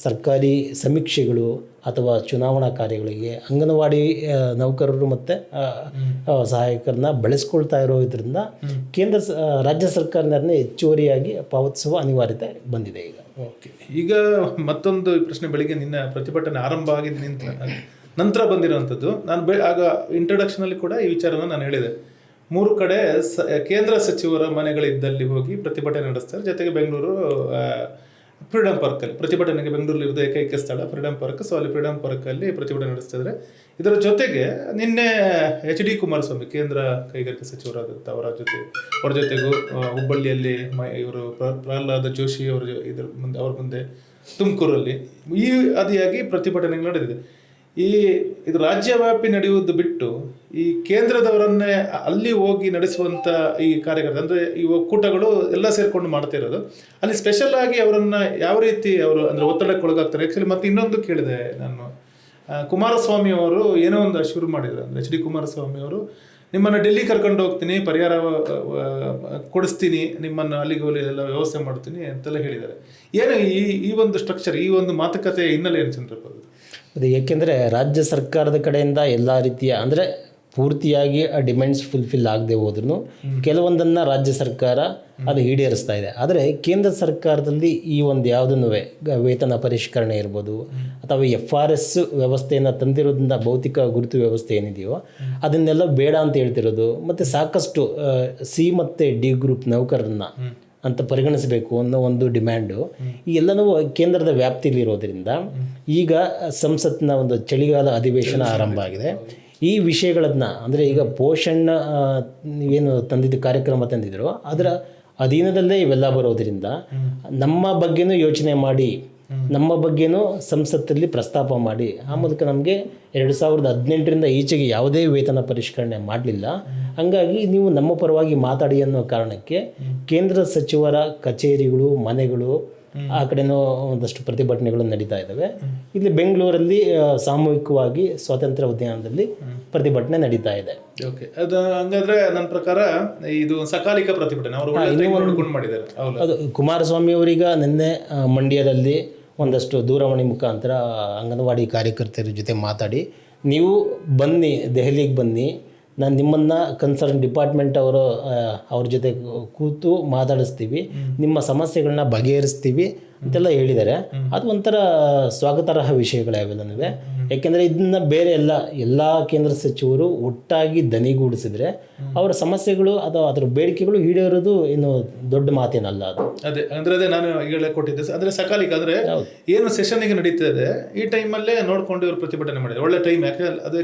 ಸರ್ಕಾರಿ ಸಮೀಕ್ಷೆಗಳು ಅಥವಾ ಚುನಾವಣಾ ಕಾರ್ಯಗಳಿಗೆ ಅಂಗನವಾಡಿ ನೌಕರರು ಮತ್ತು ಸಹಾಯಕರನ್ನ ಬೆಳೆಸ್ಕೊಳ್ತಾ ಇರೋದ್ರಿಂದ ಕೇಂದ್ರ ರಾಜ್ಯ ಸರ್ಕಾರನೇ ಹೆಚ್ಚುವರಿಯಾಗಿ ಪಾವತಿಸುವ ಅನಿವಾರ್ಯತೆ ಬಂದಿದೆ ಈಗ. ಓಕೆ. ಈಗ ಮತ್ತೊಂದು ಪ್ರಶ್ನೆ ಬೆಳಿಗ್ಗೆ ನಿನ್ನ ಪ್ರತಿಭಟನೆ ಆರಂಭ ಆಗಿದೆ ನಿಂತ, ನಂತರ ಬಂದಿರುವಂಥದ್ದು. ನಾನು ಬೆ, ಆಗ ಇಂಟ್ರಡಕ್ಷನ್ ಅಲ್ಲಿ ಕೂಡ ಈ ವಿಚಾರವನ್ನು ನಾನು ಹೇಳಿದೆ. ಮೂರು ಕಡೆ ಸ, ಕೇಂದ್ರ ಸಚಿವರ ಮನೆಗಳಿದ್ದಲ್ಲಿ ಹೋಗಿ ಪ್ರತಿಭಟನೆ ನಡೆಸ್ತಾರೆ. ಜೊತೆಗೆ ಬೆಂಗಳೂರು ಫ್ರೀಡಂ ಪಾರ್ಕಲ್ಲಿ ಪ್ರತಿಭಟನೆಗೆ ಬೆಂಗಳೂರಲ್ಲಿ ಇರೋದು ಏಕೈಕ ಸ್ಥಳ, ಫ್ರೀಡಂ ಪಾರ್ಕ್. ಸೊ ಅಲ್ಲಿ ಫ್ರೀಡಂ ಪಾರ್ಕಲ್ಲಿ ಪ್ರತಿಭಟನೆ ನಡೆಸ್ತಿದ್ರೆ ಇದರ ಜೊತೆಗೆ ನಿನ್ನೆ, ಎಚ್ ಡಿ ಕುಮಾರಸ್ವಾಮಿ, ಕೇಂದ್ರ ಕೈಗಾರಿಕಾ ಸಚಿವರಾದಂಥ ಅವರ ಜೊತೆ, ಅವರ ಜೊತೆಗೂ ಹುಬ್ಬಳ್ಳಿಯಲ್ಲಿ ಇವರು ಪ್ರ- ಪ್ರಹ್ಲಾದ ಜೋಶಿ ಅವರು ಇದ್ರ ಮುಂದೆ, ಅವ್ರ ಮುಂದೆ ತುಮಕೂರಲ್ಲಿ ಈ ಅದಿಯಾಗಿ ಪ್ರತಿಭಟನೆಗಳು ನಡೆದಿದೆ. ಈ ಇದು ರಾಜ್ಯವ್ಯಾಪಿ ನಡೆಯುವುದು ಬಿಟ್ಟು ಈ ಕೇಂದ್ರದವರನ್ನೇ ಅಲ್ಲಿ ಹೋಗಿ ನಡೆಸುವಂತ ಈ ಕಾರ್ಯಕರ್ತ ಅಂದ್ರೆ ಈ ಒಕ್ಕೂಟಗಳು ಎಲ್ಲ ಸೇರ್ಕೊಂಡು ಮಾಡ್ತಾ ಇರೋದು. ಅಲ್ಲಿ ಸ್ಪೆಷಲ್ ಆಗಿ ಅವರನ್ನ ಯಾವ ರೀತಿ ಅವರು, ಅಂದ್ರೆ ಒತ್ತಡಕ್ಕೆ ಒಳಗಾಗ್ತಾರೆ? ಆಕ್ಚುಲಿ ಮತ್ತೆ ಇನ್ನೊಂದು ಕೇಳಿದೆ ನಾನು. ಕುಮಾರಸ್ವಾಮಿ ಅವರು ಏನೋ ಒಂದು ಶುರು ಮಾಡಿದ್ರು, ಅಂದ್ರೆ ಎಚ್ ಡಿ ಕುಮಾರಸ್ವಾಮಿ ಅವರು, ನಿಮ್ಮನ್ನು ಡೆಲ್ಲಿ ಕರ್ಕೊಂಡು ಹೋಗ್ತೀನಿ, ಪರಿಹಾರ ಕೊಡಿಸ್ತೀನಿ, ನಿಮ್ಮನ್ನು ಅಲ್ಲಿಗೆ ಹೋಗಿ ಎಲ್ಲ ವ್ಯವಸ್ಥೆ ಮಾಡ್ತೀನಿ ಅಂತೆಲ್ಲ ಹೇಳಿದ್ದಾರೆ. ಏನು ಈ ಈ ಒಂದು ಸ್ಟ್ರಕ್ಚರ್ ಈ ಒಂದು ಮಾತುಕತೆ ಹಿನ್ನೆಲೆ ಏನು ಚಂದ್ರಪ್ಪ? ಅದು ಏಕೆಂದರೆ ರಾಜ್ಯ ಸರ್ಕಾರದ ಕಡೆಯಿಂದ ಎಲ್ಲ ರೀತಿಯ ಅಂದರೆ ಪೂರ್ತಿಯಾಗಿ ಆ ಡಿಮ್ಯಾಂಡ್ಸ್ ಫುಲ್ಫಿಲ್ ಆಗದೆ ಹೋದ್ರೂ ಕೆಲವೊಂದನ್ನು ರಾಜ್ಯ ಸರ್ಕಾರ ಅದು ಈಡೇರಿಸ್ತಾ ಇದೆ. ಆದರೆ ಕೇಂದ್ರ ಸರ್ಕಾರದಲ್ಲಿ ಈ ಒಂದು ಯಾವುದನ್ನು ವೇತನ ಪರಿಷ್ಕರಣೆ ಇರ್ಬೋದು ಅಥವಾ ಎಫ್ ಆರ್ ಎಸ್ ವ್ಯವಸ್ಥೆಯನ್ನು ತಂದಿರೋದ್ರಿಂದ ಭೌತಿಕ ಗುರುತು ವ್ಯವಸ್ಥೆ ಏನಿದೆಯೋ ಅದನ್ನೆಲ್ಲ ಬೇಡ ಅಂತ ಹೇಳ್ತಿರೋದು. ಮತ್ತು ಸಾಕಷ್ಟು ಸಿ ಮತ್ತು ಡಿ ಗ್ರೂಪ್ ನೌಕರರನ್ನ ಅಂತ ಪರಿಗಣಿಸಬೇಕು ಅನ್ನೋ ಒಂದು ಡಿಮ್ಯಾಂಡು. ಈ ಎಲ್ಲನೂ ಕೇಂದ್ರದ ವ್ಯಾಪ್ತಿಯಲ್ಲಿ ಇರೋದ್ರಿಂದ ಈಗ ಸಂಸತ್ನ ಒಂದು ಚಳಿಗಾಲ ಅಧಿವೇಶನ ಆರಂಭ ಆಗಿದೆ. ಈ ವಿಷಯಗಳನ್ನ ಅಂದರೆ ಈಗ ಪೋಷಣ ಏನು ತಂದಿದ್ದು ಕಾರ್ಯಕ್ರಮ ತಂದಿದ್ರು ಅದರ ಅಧೀನದಲ್ಲೇ ಇವೆಲ್ಲ ಬರೋದ್ರಿಂದ ನಮ್ಮ ಬಗ್ಗೆನೂ ಯೋಚನೆ ಮಾಡಿ ನಮ್ಮ ಬಗ್ಗೆನೂ ಸಂಸತ್ತಲ್ಲಿ ಪ್ರಸ್ತಾಪ ಮಾಡಿ ಆ ಮೂಲಕ ನಮಗೆ ಎರಡು ಸಾವಿರದ ಹದಿನೆಂಟರಿಂದ ಈಚೆಗೆ ಯಾವುದೇ ವೇತನ ಪರಿಷ್ಕರಣೆ ಮಾಡಲಿಲ್ಲ. ಹಂಗಾಗಿ ನೀವು ನಮ್ಮ ಪರವಾಗಿ ಮಾತಾಡಿ ಅನ್ನೋ ಕಾರಣಕ್ಕೆ ಕೇಂದ್ರ ಸಚಿವರ ಕಚೇರಿಗಳು ಮನೆಗಳು ಆ ಕಡೆನೂ ಒಂದಷ್ಟು ಪ್ರತಿಭಟನೆಗಳು ನಡೀತಾ ಇದ್ದಾವೆ ಇಲ್ಲಿ ಬೆಂಗಳೂರಲ್ಲಿ ಸಾಮೂಹಿಕವಾಗಿ ಸ್ವಾತಂತ್ರ್ಯ ಉದ್ಯಾನದಲ್ಲಿ ಪ್ರತಿಭಟನೆ ನಡೀತಾ ಇದೆ. ಓಕೆ. ಅದು ಹಂಗಾದ್ರೆ ನನ್ನ ಪ್ರಕಾರ ಇದು ಸಕಾಲಿಕ ಪ್ರತಿಭಟನೆ. ಅವರು ಮಾಡಿದ್ದಾರೆ. ಅದು ಕುಮಾರಸ್ವಾಮಿ ಅವರೀಗ ನಿನ್ನೆ ಮಂಡ್ಯದಲ್ಲಿ ಒಂದಷ್ಟು ದೂರವಾಣಿ ಮುಖಾಂತರ ಅಂಗನವಾಡಿ ಕಾರ್ಯಕರ್ತರ ಜೊತೆ ಮಾತಾಡಿ ನೀವು ಬನ್ನಿ ದೆಹಲಿಗೆ ಬನ್ನಿ ನಾನು ನಿಮ್ಮನ್ನು ಕನ್ಸರ್ನ್ ಡಿಪಾರ್ಟ್ಮೆಂಟ್ ಅವರು ಅವ್ರ ಜೊತೆ ಕೂತು ಮಾತಾಡಿಸ್ತೀವಿ. ನಿಮ್ಮ ಸಮಸ್ಯೆಗಳನ್ನ ಬಗೆಹರಿಸ್ತೀವಿ ಅಂತೆಲ್ಲ ಹೇಳಿದ್ದಾರೆ. ಅದು ಒಂಥರ ಸ್ವಾಗತಾರ್ಹ ವಿಷಯಗಳೇ ನನಗೆ. ಯಾಕೆಂದರೆ ಇದನ್ನ ಬೇರೆ ಎಲ್ಲ ಎಲ್ಲ ಕೇಂದ್ರ ಸಚಿವರು ಒಟ್ಟಾಗಿ ದನಿಗೂಡಿಸಿದ್ರೆ ಅವರ ಸಮಸ್ಯೆಗಳು ಅಥವಾ ಅದರ ಬೇಡಿಕೆಗಳು ಈಡೇರೋದು ಇನ್ನು ದೊಡ್ಡ ಮಾತೇನಲ್ಲ ಅದು. ಅದೇ ಅಂದ್ರೆ ಅದೇ ನಾನು ಈಗಲೇ ಕೊಟ್ಟಿದ್ದೆ. ಅಂದ್ರೆ ಸಕಾಲಿಕ ಅಂದರೆ ಏನು ಸೆಷನ್ ಈಗ ನಡೀತಾ ಇದೆ ಈ ಟೈಮಲ್ಲೇ ನೋಡ್ಕೊಂಡು ಇವರು ಪ್ರತಿಭಟನೆ ಮಾಡಿದ್ದಾರೆ. ಒಳ್ಳೆ ಟೈಮ್ ಯಾಕೆ ಅದೇ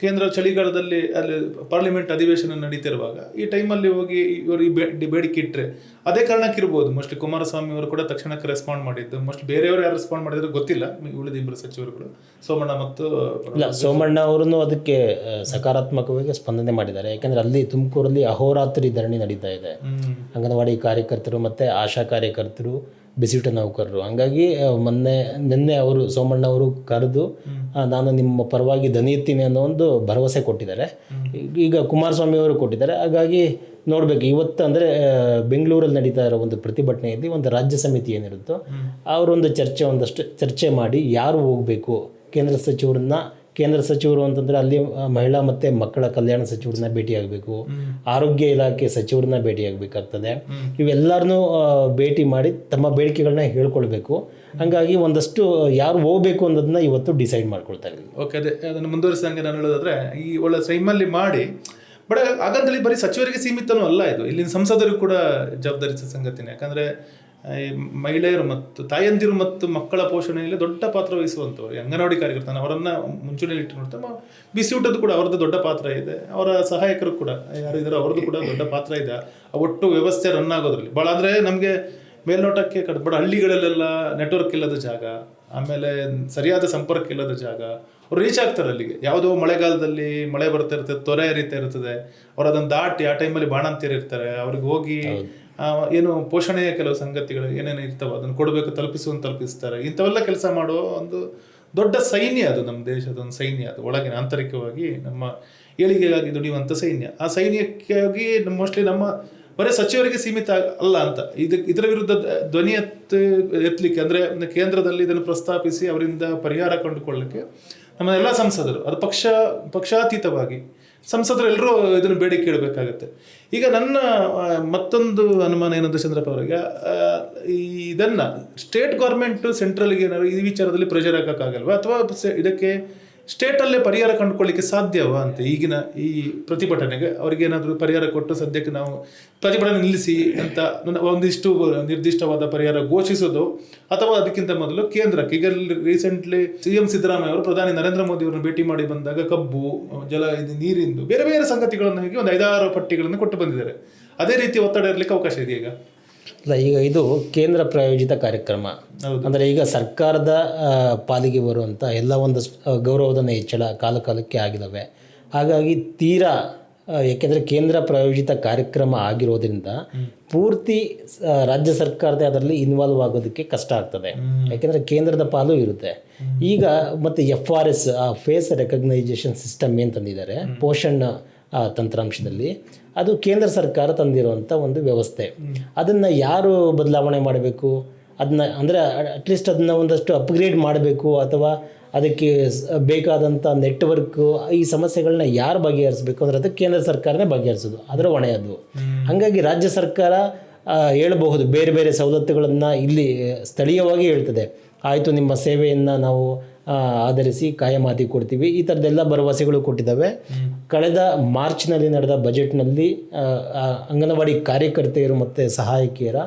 ಕೇಂದ್ರ ಚಳಿಗಾಲದಲ್ಲಿ ಅಲ್ಲಿ ಪಾರ್ಲಿಮೆಂಟ್ ಅಧಿವೇಶನ ನಡೀತಿರುವಾಗ ಈ ಟೈಮಲ್ಲಿ ಹೋಗಿ ಇವರು ಈ ಬೇಡಿಕೆ ಇಟ್ಟರೆ ಅದೇ ಕಾರಣಕ್ಕೆ ಇರ್ಬೋದು. ಮೋಸ್ಟ್ಲಿ ಕುಮಾರಸ್ವಾಮಿ ಅವರು ಕೂಡ ತಕ್ಷಣಕ್ಕೆ ರೆಸ್ಪಾಂಡ್ ಮಾಡಿದ್ದು. ಮೋಸ್ಟ್ಲಿ ಬೇರೆಯವರು ಯಾರು ರೆಸ್ಪಾಂಡ್ ಮಾಡಿದ್ರೆ ಗೊತ್ತಿಲ್ಲ. ಉಳಿದ ಇಬ್ಬರು ಸಚಿವರುಗಳು ಸೋಮಣ್ಣ ಮತ್ತು ಇಲ್ಲ ಸೋಮಣ್ಣ ಅವರು ಅದಕ್ಕೆ ಸಕಾರಾತ್ಮಕವಾಗಿ ಸ್ಪಂದನೆ ಮಾಡಿದ್ದಾರೆ. ಯಾಕಂದ್ರೆ ಅಲ್ಲಿ ತುಮಕೂರಲ್ಲಿ ಅಹೋರಾತ್ರಿ ಧರಣಿ ನಡೀತಾ ಇದೆ. ಅಂಗನವಾಡಿ ಕಾರ್ಯಕರ್ತರು ಮತ್ತು ಆಶಾ ಕಾರ್ಯಕರ್ತರು ಬಿಸಿಯೂಟ ನೌಕರರು ಹಂಗಾಗಿ ಮೊನ್ನೆ ನಿನ್ನೆ ಅವರು ಸೋಮಣ್ಣ ಅವರು ಕರೆದು ನಾನು ನಿಮ್ಮ ಪರವಾಗಿ ದನಿ ಎತ್ತೀನಿ ಅನ್ನೋ ಒಂದು ಭರವಸೆ ಕೊಟ್ಟಿದ್ದಾರೆ. ಈಗ- ಈಗ ಕುಮಾರಸ್ವಾಮಿ ಅವರು ಕೊಟ್ಟಿದ್ದಾರೆ. ಹಾಗಾಗಿ ನೋಡಬೇಕು ಇವತ್ತು ಅಂದರೆ ಬೆಂಗಳೂರಲ್ಲಿ ನಡೀತಾ ಇರೋ ಒಂದು ಪ್ರತಿಭಟನೆಯಲ್ಲಿ ಒಂದು ರಾಜ್ಯ ಸಮಿತಿ ಏನಿರುತ್ತೋ ಅವರೊಂದು ಚರ್ಚೆ ಒಂದಷ್ಟು ಚರ್ಚೆ ಮಾಡಿ ಯಾರು ಹೋಗಬೇಕು ಕೇಂದ್ರ ಸಚಿವರನ್ನ ಕೇಂದ್ರ ಸಚಿವರು ಅಂತಂದರೆ ಅಲ್ಲಿ ಮಹಿಳಾ ಮತ್ತು ಮಕ್ಕಳ ಕಲ್ಯಾಣ ಸಚಿವರನ್ನ ಭೇಟಿಯಾಗಬೇಕು. ಆರೋಗ್ಯ ಇಲಾಖೆ ಸಚಿವರನ್ನ ಭೇಟಿಯಾಗಬೇಕಾಗ್ತದೆ. ಇವೆಲ್ಲರನ್ನೂ ಭೇಟಿ ಮಾಡಿ ತಮ್ಮ ಬೇಡಿಕೆಗಳನ್ನ ಹೇಳ್ಕೊಳ್ಬೇಕು. ಹಂಗಾಗಿ ಒಂದಷ್ಟು ಯಾರು ಹೋಗ್ಬೇಕು ಅನ್ನೋದನ್ನ ಇವತ್ತು ಡಿಸೈಡ್ ಮಾಡ್ಕೊಳ್ತಾ ಇದ್ದೀವಿ. ಓಕೆ ಅದೇ ಅದನ್ನು ಮುಂದುವರಿಸಿದಂಗೆ ನಾನು ಹೇಳೋದಾದ್ರೆ ಈ ಒಳ್ಳೆ ಸೈಮಲ್ಲಿ ಮಾಡಿ ಬಟ್ ಹಾಗಾದಲ್ಲಿ ಬರೀ ಸಚಿವರಿಗೆ ಸೀಮಿತನೂ ಅಲ್ಲ ಇದು. ಇಲ್ಲಿನ ಸಂಸದರು ಕೂಡ ಜವಾಬ್ದಾರಿಸಿದ ಸಂಗತಿನೇ ಯಾಕಂದ್ರೆ ಮಹಿಳೆಯರು ಮತ್ತು ತಾಯಂದಿರು ಮತ್ತು ಮಕ್ಕಳ ಪೋಷಣೆಯಲ್ಲಿ ದೊಡ್ಡ ಪಾತ್ರ ವಹಿಸುವಂಥವ್ರು. ಅಂಗನವಾಡಿ ಕಾರ್ಯಕರ್ತನ ಅವರನ್ನು ಮುಂಚೂಣಿಯಲ್ಲಿ ಇಟ್ಟು ನೋಡ್ತಾ ಬಿಸಿ ಊಟದ್ದು ಕೂಡ ಅವ್ರದ್ದು ದೊಡ್ಡ ಪಾತ್ರ ಇದೆ. ಅವರ ಸಹಾಯಕರು ಕೂಡ, ಯಾರು ಅವ್ರದ್ದು ಕೂಡ ದೊಡ್ಡ ಪಾತ್ರ ಇದೆ. ಆ ಒಟ್ಟು ವ್ಯವಸ್ಥೆ ರನ್ ಆಗೋದ್ರಲ್ಲಿ. ಭಾಳ ಅಂದರೆ ನಮಗೆ ಮೇಲ್ನೋಟಕ್ಕೆ ಕಡ್ಬಡ ಹಳ್ಳಿಗಳಲ್ಲೆಲ್ಲ ನೆಟ್ವರ್ಕ್ ಇಲ್ಲದ ಜಾಗ, ಆಮೇಲೆ ಸರಿಯಾದ ಸಂಪರ್ಕ ಇಲ್ಲದ ಜಾಗ, ಅವ್ರು ರೀಚ್ ಆಗ್ತಾರೆ ಅಲ್ಲಿಗೆ. ಯಾವುದೋ ಮಳೆಗಾಲದಲ್ಲಿ ಮಳೆ ಬರ್ತಾ ಇರ್ತದೆ, ತೊರೆ ಹರಿತಾ ಇರ್ತದೆ. ಅವ್ರು ಅದನ್ನು ದಾಟಿ ಆ ಟೈಮಲ್ಲಿ ಬಾಣಂತಿಯರು ಇರ್ತಾರೆ. ಅವ್ರಿಗೆ ಹೋಗಿ ಏನು ಪೋಷಣೆಯ ಕೆಲವು ಸಂಗತಿಗಳು ಏನೇನು ಇರ್ತಾವೆ, ಅದನ್ನು ಕೊಡಬೇಕು ತಲುಪಿಸುವಂತ ತಲುಪಿಸ್ತಾರೆ. ಇಂಥವೆಲ್ಲ ಕೆಲಸ ಮಾಡೋ ಒಂದು ದೊಡ್ಡ ಸೈನ್ಯ ಅದು ನಮ್ಮ ದೇಶದ ಒಂದು ಸೈನ್ಯ ಅದು. ಒಳಗಿನ ಆಂತರಿಕವಾಗಿ ನಮ್ಮ ಏಳಿಗೆಗಾಗಿ ದುಡಿಯುವಂಥ ಸೈನ್ಯ. ಆ ಸೈನ್ಯಕ್ಕಾಗಿ ಮೋಸ್ಟ್ಲಿ ನಮ್ಮ ಬರೀ ಸಚಿವರಿಗೆ ಸೀಮಿತ ಅಲ್ಲ ಅಂತ. ಇದು, ಇದರ ವಿರುದ್ಧ ಧ್ವನಿ ಎತ್ತ ಎತ್ತಲಿಕ್ಕೆ ಅಂದರೆ ಕೇಂದ್ರದಲ್ಲಿ ಇದನ್ನು ಪ್ರಸ್ತಾಪಿಸಿ ಅವರಿಂದ ಪರಿಹಾರ ಕಂಡುಕೊಳ್ಳಲಿಕ್ಕೆ ನಮ್ಮ ಎಲ್ಲ ಸಂಸದರು, ಅದು ಪಕ್ಷ, ಪಕ್ಷಾತೀತವಾಗಿ ಸಂಸದರು ಎಲ್ಲರೂ ಇದನ್ನು ಬೇಡಿಕೆ ಇಡಬೇಕಾಗತ್ತೆ. ಈಗ ನನ್ನ ಮತ್ತೊಂದು ಅನುಮಾನ ಏನಂದ್ರೆ ಚಂದ್ರಪ್ಪ ಅವರಿಗೆ ಇದನ್ನು ಸ್ಟೇಟ್ ಗೌರ್ಮೆಂಟು ಸೆಂಟ್ರಲ್ಗೆ ಏನಾದ್ರು ಈ ವಿಚಾರದಲ್ಲಿ ಪ್ರೆಷರ್ ಹಾಕೋಕ್ಕಾಗಲ್ವ? ಅಥವಾ ಇದಕ್ಕೆ ಸ್ಟೇಟಲ್ಲೇ ಪರಿಹಾರ ಕಂಡುಕೊಳ್ಳಿಕ್ಕೆ ಸಾಧ್ಯವಾ ಅಂತ ಈಗಿನ ಈ ಪ್ರತಿಭಟನೆಗೆ ಅವರಿಗೇನಾದರೂ ಪರಿಹಾರ ಕೊಟ್ಟು ಸದ್ಯಕ್ಕೆ ನಾವು ಪ್ರತಿಭಟನೆ ನಿಲ್ಲಿಸಿ ಅಂತ ಒಂದಿಷ್ಟು ನಿರ್ದಿಷ್ಟವಾದ ಪರಿಹಾರ ಘೋಷಿಸೋದು ಅಥವಾ ಅದಕ್ಕಿಂತ ಮೊದಲು ಕೇಂದ್ರಕ್ಕೆ. ಈಗ ರೀಸೆಂಟ್ಲಿ ಸಿ ಎಂ ಸಿದ್ದರಾಮಯ್ಯ ಅವರು ಪ್ರಧಾನಿ ನರೇಂದ್ರ ಮೋದಿ ಅವರನ್ನು ಭೇಟಿ ಮಾಡಿ ಬಂದಾಗ ಕಬ್ಬು, ಜಲ ನೀರಿಂದು ಬೇರೆ ಬೇರೆ ಸಂಗತಿಗಳನ್ನು ಒಂದು ಐದಾರು ಪಟ್ಟಿಗಳನ್ನು ಕೊಟ್ಟು ಬಂದಿದ್ದಾರೆ. ಅದೇ ರೀತಿ ಒತ್ತಡ ಇರಲಿಕ್ಕೆ ಅವಕಾಶ ಇದೆ ಈಗ? ಅಲ್ಲ ಈಗ ಇದು ಕೇಂದ್ರ ಪ್ರಾಯೋಜಿತ ಕಾರ್ಯಕ್ರಮ. ಅಂದರೆ ಈಗ ಸರ್ಕಾರದ ಪಾಲಿಗೆ ಬರುವಂಥ ಎಲ್ಲ ಒಂದು ಗೌರವಧನ ಹೆಚ್ಚಳ ಕಾಲ ಕಾಲಕ್ಕೆ ಆಗಿದ್ದಾವೆ ಹಾಗಾಗಿ ತೀರಾ ಏಕೆಂದರೆ ಕೇಂದ್ರ ಪ್ರಾಯೋಜಿತ ಕಾರ್ಯಕ್ರಮ ಆಗಿರೋದ್ರಿಂದ ಪೂರ್ತಿ ರಾಜ್ಯ ಸರ್ಕಾರದೇ ಅದರಲ್ಲಿ ಇನ್ವಾಲ್ವ್ ಆಗೋದಕ್ಕೆ ಕಷ್ಟ ಆಗ್ತದೆ. ಯಾಕೆಂದರೆ ಕೇಂದ್ರದ ಪಾಲು ಇರುತ್ತೆ. ಈಗ ಮತ್ತು ಎಫ್ ಆರ್ ಎಸ್ ಆ ಫೇಸ್ ರೆಕಗ್ನೈಸೇಷನ್ ಸಿಸ್ಟಮ್ ಏನು ತಂದಿದ್ದಾರೆ? ಪೋಷಣ್ ತಂತ್ರಾಂಶದಲ್ಲಿ. ಅದು ಕೇಂದ್ರ ಸರ್ಕಾರ ತಂದಿರುವಂಥ ಒಂದು ವ್ಯವಸ್ಥೆ. ಅದನ್ನು ಯಾರು ಬದಲಾವಣೆ ಮಾಡಬೇಕು? ಅದನ್ನ ಅಂದರೆ ಅಟ್ಲೀಸ್ಟ್ ಅದನ್ನ ಒಂದಷ್ಟು ಅಪ್ಗ್ರೇಡ್ ಮಾಡಬೇಕು ಅಥವಾ ಅದಕ್ಕೆ ಬೇಕಾದಂಥ ನೆಟ್ವರ್ಕು ಈ ಸಮಸ್ಯೆಗಳನ್ನ ಯಾರು ಬಗೆಹರಿಸಬೇಕು ಅಂದರೆ ಅದು ಕೇಂದ್ರ ಸರ್ಕಾರನೇ ಬಗೆಹರಿಸೋದು. ಅದರ ಹೊಣೆ ಅದು. ಹಾಗಾಗಿ ರಾಜ್ಯ ಸರ್ಕಾರ ಹೇಳಬಹುದು ಬೇರೆ ಬೇರೆ ಸವಲತ್ತುಗಳನ್ನು ಇಲ್ಲಿ ಸ್ಥಳೀಯವಾಗಿ ಹೇಳ್ತದೆ. ಆಯಿತು ನಿಮ್ಮ ಸೇವೆಯನ್ನು ನಾವು ಆಧರಿಸಿ ಕಾಯಮಾತಿ ಕೊಡ್ತೀವಿ. ಈ ಥರದ್ದೆಲ್ಲ ಭರವಸೆಗಳು ಕೊಟ್ಟಿದ್ದಾವೆ. ಕಳೆದ ಮಾರ್ಚ್ನಲ್ಲಿ ನಡೆದ ಬಜೆಟ್ನಲ್ಲಿ ಅಂಗನವಾಡಿ ಕಾರ್ಯಕರ್ತೆಯರು ಮತ್ತು ಸಹಾಯಕಿಯರ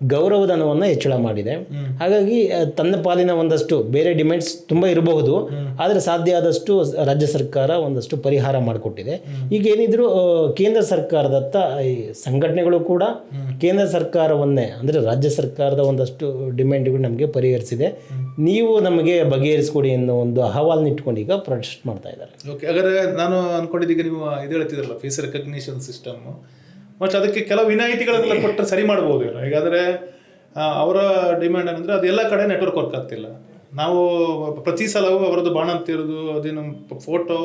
ಗೌರವಧನವನ್ನು ಹೆಚ್ಚಳ ಮಾಡಿದೆ. ಹಾಗಾಗಿ ತನ್ನ ಪಾಲಿನ ಒಂದಷ್ಟು ಬೇರೆ ಡಿಮ್ಯಾಂಡ್ಸ್ ತುಂಬ ಇರಬಹುದು. ಆದರೆ ಸಾಧ್ಯ ಆದಷ್ಟು ರಾಜ್ಯ ಸರ್ಕಾರ ಒಂದಷ್ಟು ಪರಿಹಾರ ಮಾಡಿಕೊಟ್ಟಿದೆ. ಈಗ ಏನಿದ್ರು ಕೇಂದ್ರ ಸರ್ಕಾರದತ್ತ ಈ ಸಂಘಟನೆಗಳು ಕೂಡ ಕೇಂದ್ರ ಸರ್ಕಾರವನ್ನೇ ಅಂದರೆ ರಾಜ್ಯ ಸರ್ಕಾರದ ಒಂದಷ್ಟು ಡಿಮ್ಯಾಂಡ್ಗಳು ನಮಗೆ ಪರಿಹರಿಸಿದೆ. ನೀವು ನಮಗೆ ಬಗೆಹರಿಸ್ಕೊಡಿ ಅನ್ನೋ ಒಂದು ಅಹವಾಲನ್ನ ಇಟ್ಕೊಂಡು ಈಗ ಪ್ರೊಟೆಸ್ಟ್ ಮಾಡ್ತಾ ಇದ್ದಾರೆ. ಓಕೆ ಹಾಗಾದ್ರೆ ನಾನು ಅನ್ಕೊಂಡಿದ್ದೀಗ ನೀವು ಇದು ಹೇಳ್ತಿದ್ರಲ್ಲ ಫೇಸ್ ರೆಕಗ್ನಿಷನ್ ಸಿಸ್ಟಮ್ ಮತ್ತು ಅದಕ್ಕೆ ಕೆಲವು ವಿನಾಯಿತಿಗಳನ್ನೆಲ್ಲ ಕೊಟ್ಟರೆ ಸರಿ ಮಾಡ್ಬೋದು ಏನು. ಹೇಗಾದರೆ ಅವರ ಡಿಮ್ಯಾಂಡ್ ಏನಂದ್ರೆ ಅದು ಎಲ್ಲ ಕಡೆ ನೆಟ್ವರ್ಕ್ ವರ್ಕ್ ಆಗ್ತಿಲ್ಲ. ನಾವು ಪ್ರತಿ ಸಲವೂ ಅವರದ್ದು ಬಾಣಂತಿರೋದು ಅದೇನು ಫೋಟೋ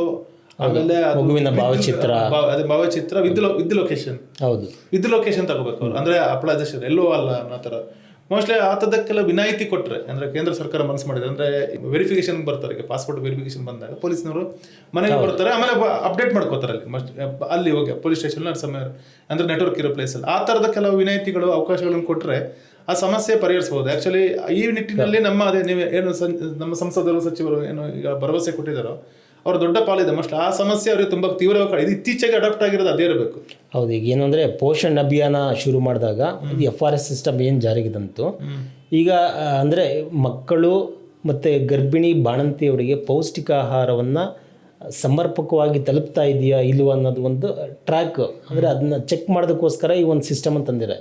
ಆಮೇಲೆ ಅದು ಮಗುವಿನ ಭಾವಚಿತ್ರ. ಅದೇ ಭಾವಚಿತ್ರ ವಿದ್ ವಿದ್ ಲೊಕೇಶನ್ ಹೌದು. ವಿದ್ ಲೊಕೇಶನ್ ತಗೋಬೇಕು ಅವ್ರು. ಅಂದ್ರೆ ಅಪ್ಲೈಸೇಷನ್ ಎಲ್ಲೂ ಅಲ್ಲ ಅನ್ನೋ ಥರ. ಮೋಸ್ಟ್ಲಿ ಆತದಕ್ಕೆಲ್ಲ ವಿನಾಯಿತಿ ಕೊಟ್ಟರೆ ಅಂದ್ರೆ ಕೇಂದ್ರ ಸರ್ಕಾರ ಮನಸ್ಸು ಮಾಡಿದೆ ಅಂದ್ರೆ ವೆರಿಫಿಕೇಶನ್ ಬರ್ತಾರೆ ಈಗ ಪಾಸ್ಪೋರ್ಟ್ ವೆರಿಫಿಕೇಶನ್ ಬಂದಾಗ ಪೊಲೀಸ್ನವರು ಮನೆಗೆ ಬರ್ತಾರೆ ಆಮೇಲೆ ಅಪ್ಡೇಟ್ ಮಾಡ್ಕೋತಾರೆ ಅಲ್ಲಿ. ಮಸ್ಟ್ ಅಲ್ಲಿ ಹೋಗಿ ಪೊಲೀಸ್ ಸ್ಟೇಷನ್ ಸಮಯ ಅಂದ್ರೆ ನೆಟ್ವರ್ಕ್ ಇರೋ ಪ್ಲೇಸಲ್ಲಿ ಆ ಥರದ ಕೆಲವು ವಿನಾಯಿತಿಗಳು ಅವಕಾಶಗಳನ್ನು ಕೊಟ್ಟರೆ ಆ ಸಮಸ್ಯೆ ಪರಿಹರಿಸಬಹುದು. ಆ್ಯಕ್ಚುಲಿ ಈ ನಿಟ್ಟಿನಲ್ಲಿ ನಮ್ಮ ಅದೇ ನೀವು ಏನು ನಮ್ಮ ಸಂಸದರು ಸಚಿವರು ಏನು ಈಗ ಭರವಸೆ ಕೊಟ್ಟಿದ್ದಾರೋ ಅವ್ರ ದೊಡ್ಡ ಪಾಲಿದೆ ಮೋಸ್ಟ್ ಆ ಸಮಸ್ಯೆ ಅವರಿಗೆ ತುಂಬ ತೀವ್ರವಾಗಿ ಇದು ಇತ್ತೀಚೆಗೆ ಅಡಾಪ್ಟ್ ಆಗಿರೋದು ಅದೇ ಇರಬೇಕು. ಹೌದು ಈಗ ಏನು ಅಂದರೆ ಪೋಷಣ್ ಅಭಿಯಾನ ಶುರು ಮಾಡಿದಾಗ ಎಫ್ ಆರ್ ಎಸ್ ಸಿಸ್ಟಮ್ ಏನು ಜಾರಿಗೆ ತಂತು ಈಗ ಅಂದರೆ ಮಕ್ಕಳು ಮತ್ತು ಗರ್ಭಿಣಿ ಬಾಣಂತಿಯವರಿಗೆ ಪೌಷ್ಟಿಕ ಆಹಾರವನ್ನು ಸಮರ್ಪಕವಾಗಿ ತಲುಪ್ತಾ ಇದೆಯಾ ಇಲ್ವಾ ಅನ್ನೋದು ಒಂದು ಟ್ರ್ಯಾಕ್ ಅಂದರೆ ಅದನ್ನ ಚೆಕ್ ಮಾಡೋದಕ್ಕೋಸ್ಕರ ಈ ಒಂದು ಸಿಸ್ಟಮ್ ಅಂತಂದಿದೆ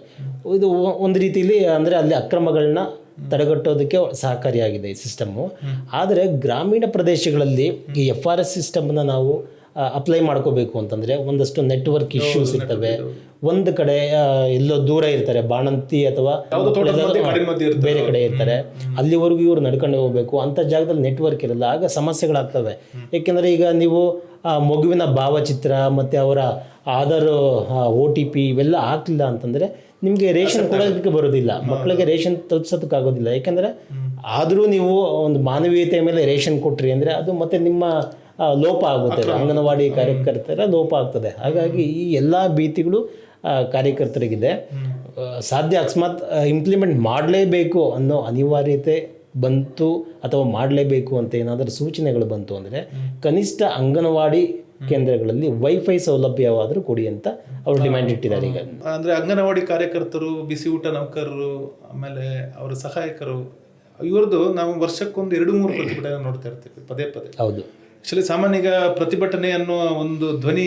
ಇದು ಒಂದು ರೀತಿಯಲ್ಲಿ ಅಂದರೆ ಅಲ್ಲಿ ಅಕ್ರಮಗಳನ್ನ ತಡೆಗಟ್ಟೋದಕ್ಕೆ ಸಹಕಾರಿಯಾಗಿದೆ ಈ ಸಿಸ್ಟಮ್ಮು. ಆದರೆ ಗ್ರಾಮೀಣ ಪ್ರದೇಶಗಳಲ್ಲಿ ಈ ಎಫ್ ಆರ್ ಎಸ್ ಸಿಸ್ಟಮನ್ನು ನಾವು ಅಪ್ಲೈ ಮಾಡ್ಕೋಬೇಕು ಅಂತಂದರೆ ಒಂದಷ್ಟು ನೆಟ್ವರ್ಕ್ ಇಶ್ಯೂಸ್ ಇರ್ತವೆ. ಒಂದು ಕಡೆ ಎಲ್ಲೋ ದೂರ ಇರ್ತಾರೆ ಬಾಣಂತಿ ಅಥವಾ ಬೇರೆ ಕಡೆ ಇರ್ತಾರೆ. ಅಲ್ಲಿವರೆಗೂ ಇವ್ರು ನಡ್ಕೊಂಡು ಹೋಗ್ಬೇಕು. ಅಂಥ ಜಾಗದಲ್ಲಿ ನೆಟ್ವರ್ಕ್ ಇರಲ್ಲ. ಆಗ ಸಮಸ್ಯೆಗಳಾಗ್ತವೆ. ಏಕೆಂದರೆ ಈಗ ನೀವು ಆ ಮಗುವಿನ ಭಾವಚಿತ್ರ ಮತ್ತು ಅವರ ಆಧಾರ್ ಓ ಟಿ ಪಿ ಇವೆಲ್ಲ ಹಾಕ್ಲಿಲ್ಲ ಅಂತಂದರೆ ನಿಮಗೆ ರೇಷನ್ ಕೊಡೋದಕ್ಕೆ ಬರೋದಿಲ್ಲ. ಮಕ್ಕಳಿಗೆ ರೇಷನ್ ತಲುಪಿಸೋದಕ್ಕಾಗೋದಿಲ್ಲ ಯಾಕಂದರೆ ಆದರೂ ನೀವು ಒಂದು ಮಾನವೀಯತೆಯ ಮೇಲೆ ರೇಷನ್ ಕೊಟ್ರಿ ಅಂದರೆ ಅದು ಮತ್ತೆ ನಿಮ್ಮ ಲೋಪ ಆಗುತ್ತೆ. ಅಂಗನವಾಡಿ ಕಾರ್ಯಕರ್ತರ ಲೋಪ ಆಗ್ತದೆ. ಹಾಗಾಗಿ ಈ ಎಲ್ಲ ಭೀತಿಗಳು ಕಾರ್ಯಕರ್ತರಿಗಿದೆ. ಸಾಧ್ಯ ಅಕಸ್ಮಾತ್ ಇಂಪ್ಲಿಮೆಂಟ್ ಮಾಡಲೇಬೇಕು ಅನ್ನೋ ಅನಿವಾರ್ಯತೆ ಬಂತು ಅಥವಾ ಮಾಡಲೇಬೇಕು ಅಂತ ಏನಾದರೂ ಸೂಚನೆಗಳು ಬಂತು ಅಂದರೆ ಕನಿಷ್ಠ ಅಂಗನವಾಡಿ ಕೇಂದ್ರಗಳಲ್ಲಿ ವೈಫೈ ಸೌಲಭ್ಯವಾದರೂ ಕೊಡಿ ಅಂತ ಅವರು ಡಿಮ್ಯಾಂಡ್ ಇಟ್ಟಿದ್ದಾರೆ ಈಗ. ಅಂದ್ರೆ ಅಂಗನವಾಡಿ ಕಾರ್ಯಕರ್ತರು ಬಿಸಿ ಊಟ ನೌಕರರು ಆಮೇಲೆ ಅವರ ಸಹಾಯಕರು ಇವರದು ನಾವು ವರ್ಷಕ್ಕೊಂದು ಎರಡು ಮೂರು ಪ್ರತಿಭಟನೆ ನೋಡ್ತಾ ಇರ್ತೀವಿ ಪದೇ ಪದೇ. ಹೌದು. ಆಕ್ಚುಲಿ ಸಾಮಾನ್ಯ ಈಗ ಪ್ರತಿಭಟನೆ ಅನ್ನೋ ಒಂದು ಧ್ವನಿ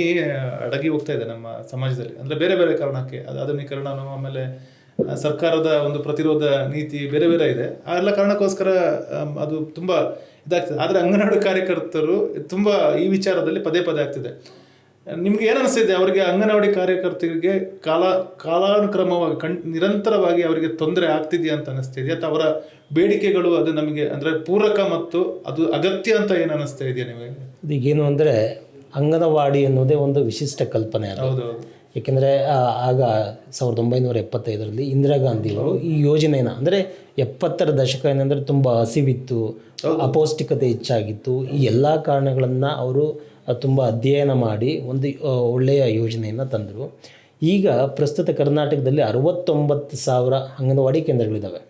ಅಡಗಿ ಹೋಗ್ತಾ ಇದೆ ನಮ್ಮ ಸಮಾಜದಲ್ಲಿ. ಅಂದ್ರೆ ಬೇರೆ ಬೇರೆ ಕಾರಣಕ್ಕೆ ಅದು ಆಧುನೀಕರಣ ಆಮೇಲೆ ಸರ್ಕಾರದ ಒಂದು ಪ್ರತಿರೋಧ ನೀತಿ ಬೇರೆ ಬೇರೆ ಇದೆ. ಆ ಎಲ್ಲ ಕಾರಣಕ್ಕೋಸ್ಕರ ಅದು ತುಂಬ ಇದಾಗ್ತದೆ. ಆದರೆ ಅಂಗನವಾಡಿ ಕಾರ್ಯಕರ್ತರು ತುಂಬ ಈ ವಿಚಾರದಲ್ಲಿ ಪದೇ ಪದೇ ಆಗ್ತಿದೆ. ನಿಮ್ಗೆ ಏನು ಅನಿಸ್ತಿದೆ? ಅವರಿಗೆ ಅಂಗನವಾಡಿ ಕಾರ್ಯಕರ್ತರಿಗೆ ಕಾಲ ಕಾಲಾನುಕ್ರಮವಾಗಿ ಕಣ್ ನಿರಂತರವಾಗಿ ಅವರಿಗೆ ತೊಂದರೆ ಆಗ್ತಿದೆಯಾ ಅಂತ ಅನಿಸ್ತಿದೆಯಾ? ಅಥವಾ ಅವರ ಬೇಡಿಕೆಗಳು ಅದು ನಮಗೆ ಅಂದರೆ ಪೂರಕ ಮತ್ತು ಅದು ಅಗತ್ಯ ಅಂತ ಏನು ಅನಿಸ್ತಾ ಇದೆಯಾ ನಿಮಗೆ? ಈಗೇನು ಅಂದರೆ ಅಂಗನವಾಡಿ ಅನ್ನೋದೇ ಒಂದು ವಿಶಿಷ್ಟ ಕಲ್ಪನೆ ಅದು. ಹೌದು. ಏಕೆಂದರೆ ಆಗ ಸಾವಿರದ ಒಂಬೈನೂರ ಎಪ್ಪತ್ತೈದರಲ್ಲಿ ಇಂದಿರಾ ಗಾಂಧಿಯವರು ಈ ಯೋಜನೆನ ಅಂದರೆ ಎಪ್ಪತ್ತರ ದಶಕ ಏನಂದರೆ ತುಂಬ ಹಸಿವಿತ್ತು ಅಪೌಷ್ಟಿಕತೆ ಹೆಚ್ಚಾಗಿತ್ತು ಈ ಎಲ್ಲ ಕಾರಣಗಳನ್ನು ಅವರು ತುಂಬ ಅಧ್ಯಯನ ಮಾಡಿ ಒಂದು ಒಳ್ಳೆಯ ಯೋಜನೆಯನ್ನು ತಂದರು. ಈಗ ಪ್ರಸ್ತುತ ಕರ್ನಾಟಕದಲ್ಲಿ ಅರವತ್ತೊಂಬತ್ತು ಸಾವಿರ ಅಂಗನವಾಡಿ ಕೇಂದ್ರಗಳಿದ್ದಾವೆ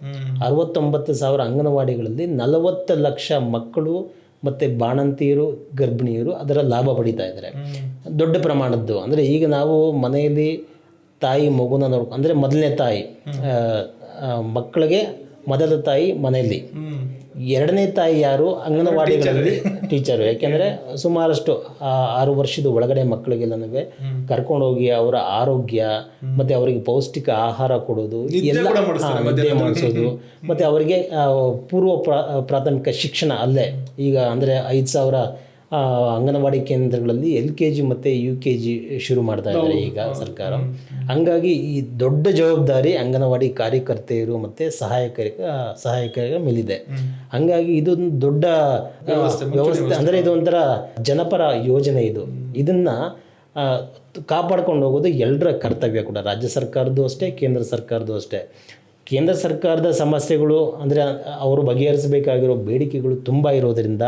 ಅರವತ್ತೊಂಬತ್ತು ಸಾವಿರ ಅಂಗನವಾಡಿಗಳಲ್ಲಿ ನಲವತ್ತು ಲಕ್ಷ ಮಕ್ಕಳು ಮತ್ತು ಬಾಣಂತಿಯರು ಗರ್ಭಿಣಿಯರು ಅದರ ಲಾಭ ಪಡಿತಾ ಇದ್ದಾರೆ. ದೊಡ್ಡ ಪ್ರಮಾಣದ್ದು. ಅಂದರೆ ಈಗ ನಾವು ಮನೆಯಲ್ಲಿ ತಾಯಿ ಮಗುನ ನೋಡ್ಕೊ ಅಂದರೆ ಮೊದಲನೇ ತಾಯಿ ಮಕ್ಕಳಿಗೆ ಮೊದಲ ತಾಯಿ ಮನೆಯಲ್ಲಿ. ಎರಡನೇ ತಾಯಿ ಯಾರು? ಅಂಗನವಾಡಿಗಳಲ್ಲಿ ಟೀಚರು ಯಾಕೆಂದರೆ ಸುಮಾರಷ್ಟು ಆ ಆರು ವರ್ಷದ ಒಳಗಡೆ ಮಕ್ಕಳಿಗೆಲ್ಲನೂ ಕರ್ಕೊಂಡೋಗಿ ಅವರ ಆರೋಗ್ಯ ಮತ್ತು ಅವರಿಗೆ ಪೌಷ್ಟಿಕ ಆಹಾರ ಕೊಡೋದು ಎಲ್ಲ ನಿದ್ದೆ ಮಾಡಿಸೋದು. ಮತ್ತು ಅವರಿಗೆ ಪೂರ್ವ ಪ್ರಾ- ಪ್ರಾಥಮಿಕ ಶಿಕ್ಷಣ ಅಲ್ಲೇ. ಈಗ ಅಂದರೆ ಐದು ಸಾವಿರ ಅಂಗನವಾಡಿ ಕೇಂದ್ರಗಳಲ್ಲಿ ಎಲ್ ಕೆ ಜಿ ಮತ್ತು ಯು ಕೆ ಜಿ ಶುರು ಮಾಡ್ತಾ ಇದ್ದಾರೆ ಈಗ ಸರ್ಕಾರ. ಹಂಗಾಗಿ ಈ ದೊಡ್ಡ ಜವಾಬ್ದಾರಿ ಅಂಗನವಾಡಿ ಕಾರ್ಯಕರ್ತೆಯರು ಮತ್ತು ಸಹಾಯಕರ ಸಹಾಯಕರ ಮೇಲಿದೆ. ಹಂಗಾಗಿ ಇದೊಂದು ದೊಡ್ಡ ವ್ಯವಸ್ಥೆ ಅಂದರೆ ಇದು ಒಂಥರ ಜನಪರ ಯೋಜನೆ ಇದು. ಇದನ್ನ ಕಾಪಾಡ್ಕೊಂಡು ಹೋಗೋದು ಎಲ್ಲರ ಕರ್ತವ್ಯ ಕೂಡ. ರಾಜ್ಯ ಸರ್ಕಾರದ್ದು ಅಷ್ಟೇ ಕೇಂದ್ರ ಸರ್ಕಾರದ್ದು ಅಷ್ಟೇ. ಕೇಂದ್ರ ಸರ್ಕಾರದ ಸಮಸ್ಯೆಗಳು ಅಂದರೆ ಅವರು ಬಗೆಹರಿಸಬೇಕಾಗಿರೋ ಬೇಡಿಕೆಗಳು ತುಂಬ ಇರೋದರಿಂದ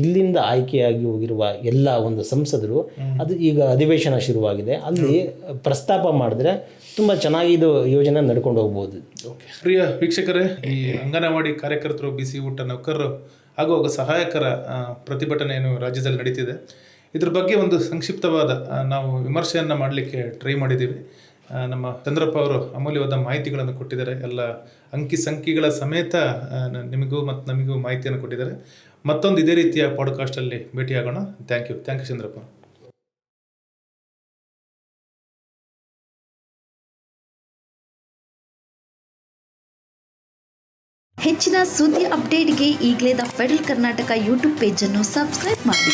ಇಲ್ಲಿಂದ ಆಯ್ಕೆಯಾಗಿ ಹೋಗಿರುವ ಎಲ್ಲ ಒಂದು ಸಂಸದರು ಅದು ಈಗ ಅಧಿವೇಶನ ಶುರುವಾಗಿದೆ. ಅಲ್ಲಿ ಪ್ರಸ್ತಾಪ ಮಾಡಿದ್ರೆ ತುಂಬ ಚೆನ್ನಾಗಿ ಇದು ಯೋಜನೆ ನಡ್ಕೊಂಡು ಹೋಗ್ಬೋದು. ಪ್ರಿಯ ವೀಕ್ಷಕರೇ ಈ ಅಂಗನವಾಡಿ ಕಾರ್ಯಕರ್ತರು ಬಿಸಿ ಊಟ ನೌಕರರು ಹಾಗೂ ಸಹಾಯಕರ ಪ್ರತಿಭಟನೆಯನ್ನು ರಾಜ್ಯದಲ್ಲಿ ನಡೀತಿದೆ. ಇದ್ರ ಬಗ್ಗೆ ಒಂದು ಸಂಕ್ಷಿಪ್ತವಾದ ನಾವು ವಿಮರ್ಶೆಯನ್ನು ಮಾಡಲಿಕ್ಕೆ ಟ್ರೈ ಮಾಡಿದ್ದೀವಿ. ನಮ್ಮ ಚಂದ್ರಪ್ಪ ಅವರು ಅಮೂಲ್ಯವಾದ ಮಾಹಿತಿಗಳನ್ನು ಕೊಟ್ಟಿದ್ದಾರೆ. ಎಲ್ಲ ಅಂಕಿ ಸಂಖ್ಯೆಗಳ ಸಮೇತ ನಿಮಗೂ ಮತ್ತು ನಮಗೂ ಮಾಹಿತಿಯನ್ನು ಕೊಟ್ಟಿದ್ದಾರೆ. ಮತ್ತೊಂದು ಇದೇ ರೀತಿಯ ಪಾಡ್ಕಾಸ್ಟಲ್ಲಿ ಭೇಟಿಯಾಗೋಣ. Thank you thank you Chandrappa. ಹೆಚ್ಚಿನ ಸುದ್ದಿ ಅಪ್ಡೇಟ್ಗೆ ಈಗಲೇ ದ ಫೆಡರಲ್ ಕರ್ನಾಟಕ ಯೂಟ್ಯೂಬ್ ಪೇಜನ್ನು ಸಬ್ಸ್ಕ್ರೈಬ್ ಮಾಡಿ.